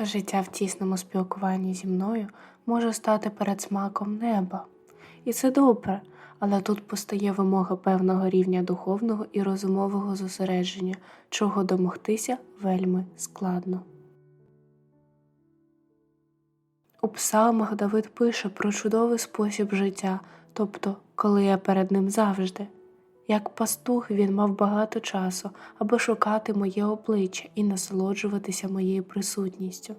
Життя в тісному спілкуванні зі мною може стати передсмаком неба. І це добре, але тут постає вимога певного рівня духовного і розумового зосередження, чого домогтися вельми складно. У псалмах Давид пише про чудовий спосіб життя, тобто, коли я перед ним завжди. Як пастух він мав багато часу, аби шукати моє обличчя і насолоджуватися моєю присутністю.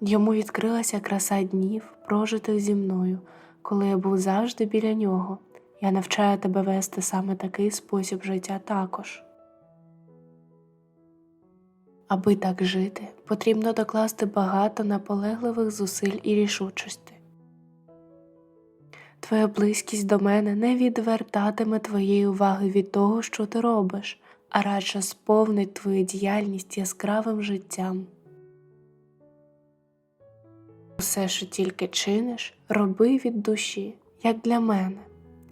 Йому відкрилася краса днів, прожитих зі мною, коли я був завжди біля нього. Я навчаю тебе вести саме такий спосіб життя також. Аби так жити, потрібно докласти багато наполегливих зусиль і рішучості. Твоя близькість до мене не відвертатиме твоєї уваги від того, що ти робиш, а радше сповнить твою діяльність яскравим життям. Усе, що тільки чиниш, роби від душі, як для мене,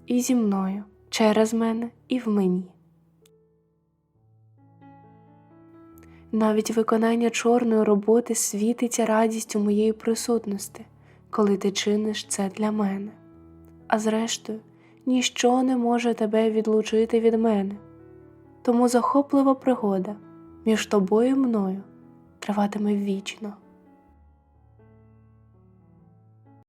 і зі мною, через мене і в мені. Навіть виконання чорної роботи світиться радістю моєї присутності, коли ти чиниш це для мене. А зрештою, ніщо не може тебе відлучити від мене. Тому захоплива пригода між тобою і мною триватиме вічно.